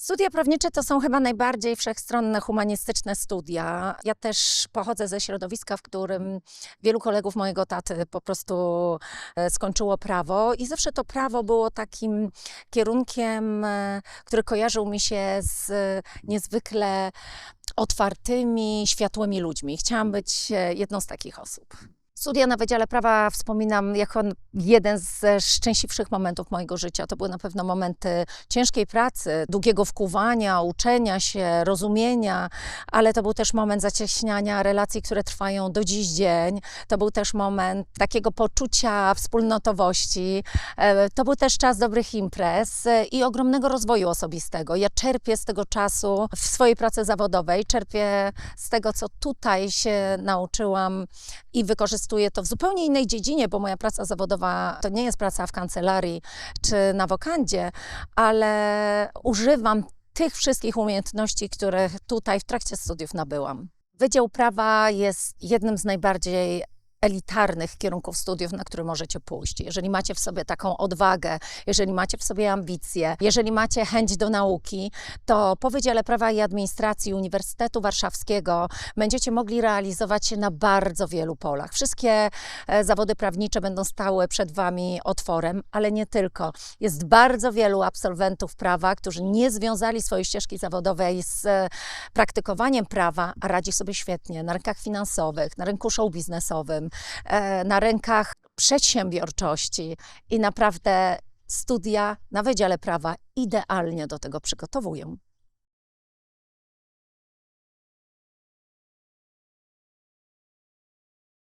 Studia prawnicze to są chyba najbardziej wszechstronne humanistyczne studia. Ja też pochodzę ze środowiska, w którym wielu kolegów mojego taty po prostu e, skończyło prawo i zawsze to prawo było takim kierunkiem, e, który kojarzył mi się z e, niezwykle otwartymi, światłymi ludźmi. Chciałam być jedną z takich osób. Studia na Wydziale Prawa wspominam jako jeden ze szczęśliwszych momentów mojego życia. To były na pewno momenty ciężkiej pracy, długiego wkuwania, uczenia się, rozumienia, ale to był też moment zacieśniania relacji, które trwają do dziś dzień. To był też moment takiego poczucia wspólnotowości. E, To był też czas dobrych imprez e, i ogromnego rozwoju osobistego. Ja czerpię z tego czasu w swojej pracy zawodowej, czerpię z tego, co tutaj się nauczyłam i wykorzystuję to w zupełnie innej dziedzinie, bo moja praca zawodowa to nie jest praca w kancelarii czy na wokandzie, ale używam tych wszystkich umiejętności, które tutaj w trakcie studiów nabyłam. Wydział Prawa jest jednym z najbardziej elitarnych kierunków studiów, na które możecie pójść. Jeżeli macie w sobie taką odwagę, jeżeli macie w sobie ambicje, jeżeli macie chęć do nauki, to po Wydziale Prawa i Administracji Uniwersytetu Warszawskiego będziecie mogli realizować się na bardzo wielu polach. Wszystkie e, zawody prawnicze będą stały przed Wami otworem, ale nie tylko. Jest bardzo wielu absolwentów prawa, którzy nie związali swojej ścieżki zawodowej z e, praktykowaniem prawa, a radzi sobie świetnie na rynkach finansowych, na rynku show biznesowym, e, na rynkach przedsiębiorczości i naprawdę studia na Wydziale Prawa idealnie do tego przygotowują.